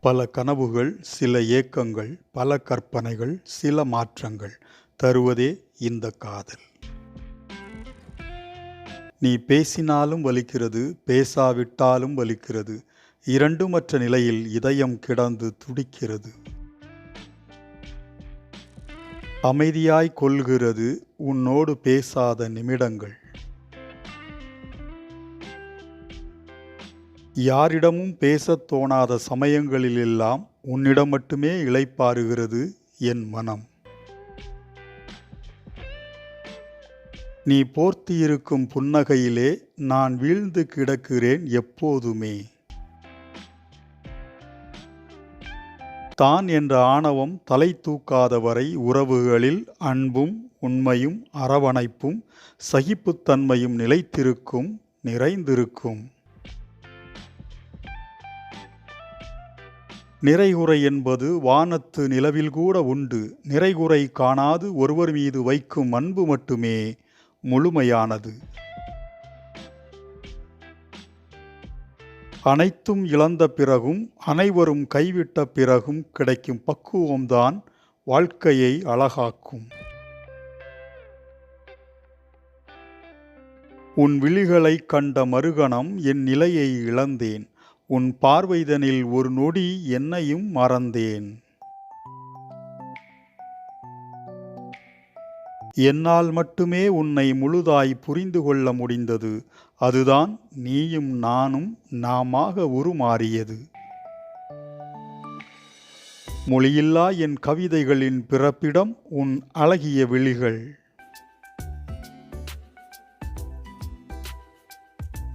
பல கனவுகள் சில ஏக்கங்கள் பல கற்பனைகள் சில மாற்றங்கள் தருவதே இந்த காதல். நீ பேசினாலும் வலிக்கிறது பேசாவிட்டாலும் வலிக்கிறது இரண்டுமற்ற நிலையில் இதயம் கிடந்து துடிக்கிறது. அமைதியாய் கொள்கிறது உன்னோடு பேசாத நிமிடங்கள். யாரிடமும் பேசத் தோணாத சமயங்களிலெல்லாம் உன்னிடம் மட்டுமே இளைப்பாறுகிறது என் மனம். நீ போர்த்தியிருக்கும் புன்னகையிலே நான் வீழ்ந்து கிடக்கிறேன் எப்போதுமே. தான் என்ற ஆணவம் தலை தூக்காதவரை உறவுகளில் அன்பும் உண்மையும் அரவணைப்பும் சகிப்புத்தன்மையும் நிலைத்திருக்கும் நிறைந்திருக்கும். நிறைகுறை என்பது வானத்து நிலவில் கூட உண்டு. நிறைகுறை காணாது ஒருவர் மீது வைக்கும் அன்பு மட்டுமே முழுமையானது. அனைத்தும் இழந்த பிறகும் அனைவரும் கைவிட்ட பிறகும் கிடைக்கும் பக்குவம்தான் வாழ்க்கையை அழகாக்கும். உன் விழிகளை கண்ட மறுகணம் என் நிலையை இழந்தேன். உன் பார்வைதனில் ஒரு நொடி என்னையும் மறந்தேன். என்னால் மட்டுமே உன்னை முழுதாய் புரிந்து கொள்ள முடிந்தது. அதுதான் நீயும் நானும் நாமாக உருமாறியது. மொழியில்லா என் கவிதைகளின் பிறப்பிடம் உன் அழகிய விழிகள்.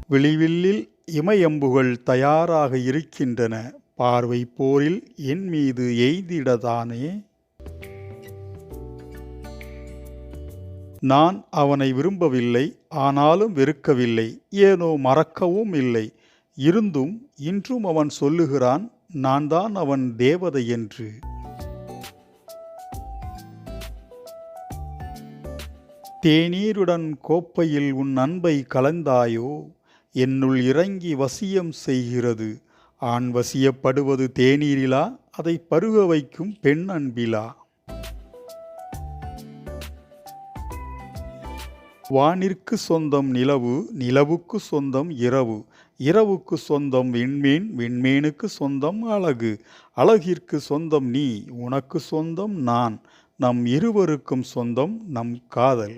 விழிவில்லில் இமயம்புகள் தயாராக இருக்கின்றன. பார்வை போரில் என் மீது எய்திடதானே? நான் அவனை விரும்பவில்லை ஆனாலும் வெறுக்கவில்லை. ஏனோ மறக்கவும் இல்லை. இருந்தும் இன்றும் அவன் சொல்லுகிறான் நான் தான் அவன் தேவதை என்று. தேநீருடன் கோப்பையில் உன் அன்பை கலந்தாயோ? என்னுள் இறங்கி வசியம் செய்கிறது. ஆண் வசியப்படுவது தேநீரிலா? அதை பருக வைக்கும் பெண் அன்பிலா? வானிற்கு சொந்தம் நிலவு நிலவுக்கு சொந்தம் இரவு. இரவுக்கு சொந்தம் விண்மீன் விண்மீனுக்கு சொந்தம் அழகு. அழகிற்கு சொந்தம் நீ உனக்கு சொந்தம் நான். நம் இருவருக்கும் சொந்தம் நம் காதல்.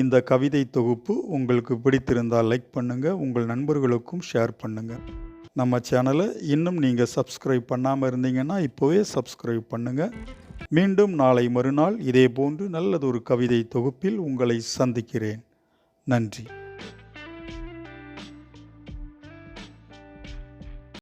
இந்த கவிதை தொகுப்பு உங்களுக்கு பிடித்திருந்தால் லைக் பண்ணுங்கள் உங்கள் நண்பர்களுக்கும் ஷேர் பண்ணுங்கள் நம்ம சேனலை இன்னும் நீங்கள் சப்ஸ்கிரைப் பண்ணாமல் இருந்தீங்கன்னா இப்போவே சப்ஸ்கிரைப் பண்ணுங்கள் மீண்டும் நாளை மறுநாள் இதே போன்று நல்லதொரு கவிதை தொகுப்பில் உங்களை சந்திக்கிறேன். நன்றி.